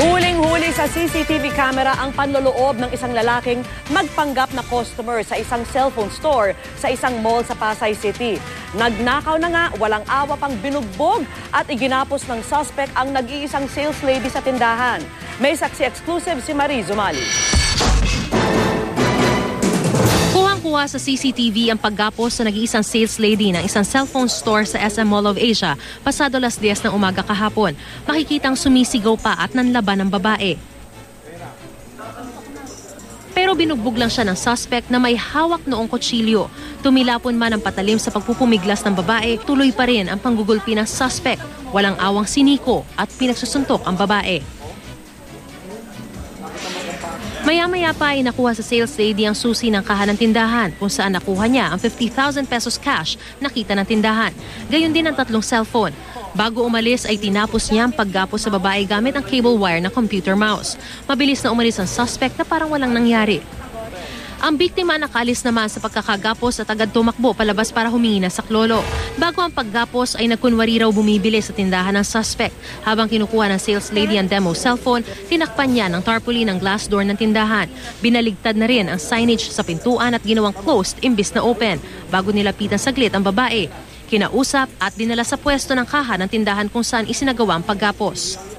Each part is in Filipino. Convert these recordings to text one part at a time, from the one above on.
Huling-huli sa CCTV camera ang panloloob ng isang lalaking magpanggap na customer sa isang cellphone store sa isang mall sa Pasay City. Nagnakaw na nga, walang awa pang binugbog at iginapos ng suspect ang nag-iisang sales lady sa tindahan. May saksi exclusive si Marie Zumali. Kuhang-kuha sa CCTV ang paggapos sa nag-iisang sales lady ng isang cellphone store sa SM Mall of Asia pasado las 10 ng umaga kahapon. Makikitang sumisigaw pa at nanlaban ng babae. Pero binugbog lang siya ng suspect na may hawak noong kutsilyo. Tumilapon man ang patalim sa pagpupumiglas ng babae, tuloy pa rin ang panggugulpi ng suspect. Walang awang siniko at pinagsusuntok ang babae. Maya-maya pa ay nakuha sa sales lady ang susi ng kahan ng tindahan kung saan nakuha niya ang 50,000 pesos cash na kita ng tindahan. Gayon din ang tatlong cellphone. Bago umalis ay tinapos niya ang paggapos sa babae gamit ang cable wire na computer mouse. Mabilis na umalis ang suspect na parang walang nangyari. Ang biktima nakalis naman sa pagkakagapos at agad tumakbo palabas para humingi ng saklolo. Bago ang paggapos ay nagkunwari raw bumibili sa tindahan ng suspect. Habang kinukuha ng sales lady ang demo cellphone, tinakpan niya ng tarpaulin ng glass door ng tindahan. Binaligtad na rin ang signage sa pintuan at ginawang closed imbis na open. Bago nilapitan saglit ang babae. Kinausap at dinala sa pwesto ng kaha ng tindahan kung saan isinagawa ang paggapos.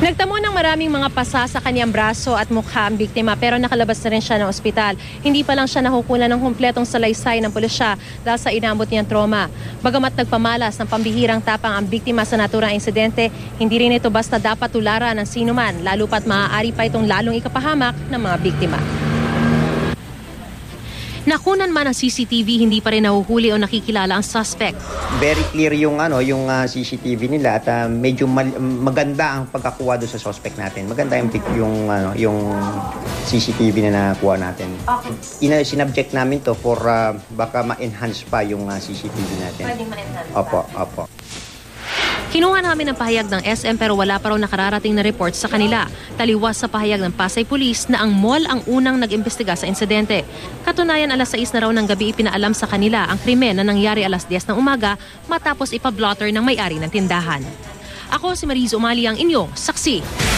Nagtamo ng maraming mga pasa sa kanyang braso at mukha ang biktima pero nakalabas na rin siya ng ospital. Hindi pa lang siya nakukunan ng kumpletong salaysay ng pulisya dahil sa inabot niyang trauma. Bagamat nagpamalas ng pambihirang tapang ang biktima sa naturang insidente, hindi rin ito basta dapat tularan ng sinuman lalo pat maaari pa itong lalong ikapahamak ng mga biktima. Nakunan man ang CCTV, hindi pa rin nahuhuli o nakikilala ang suspect. very clear yung ano yung ah, CCTV nila at ah, medyo mal- maganda ang pagkakuha doon sa suspect natin. Maganda yung pic- yung ano yung CCTV na nakuha natin. Okay. Ina sinubject namin to for ah, baka ma-enhance pa yung ah, CCTV natin. ma-enhance Opo, opo. Kinuha namin ang pahayag ng SM pero wala pa raw nakararating na report sa kanila. Taliwas sa pahayag ng Pasay Police na ang mall ang unang nag-imbestiga sa insidente. Katunayan alas 6 na raw ng gabi ipinaalam sa kanila ang krimen na nangyari alas 10 ng umaga matapos ipablotter ng may-ari ng tindahan. Ako si Marizo Umali ang inyong saksi.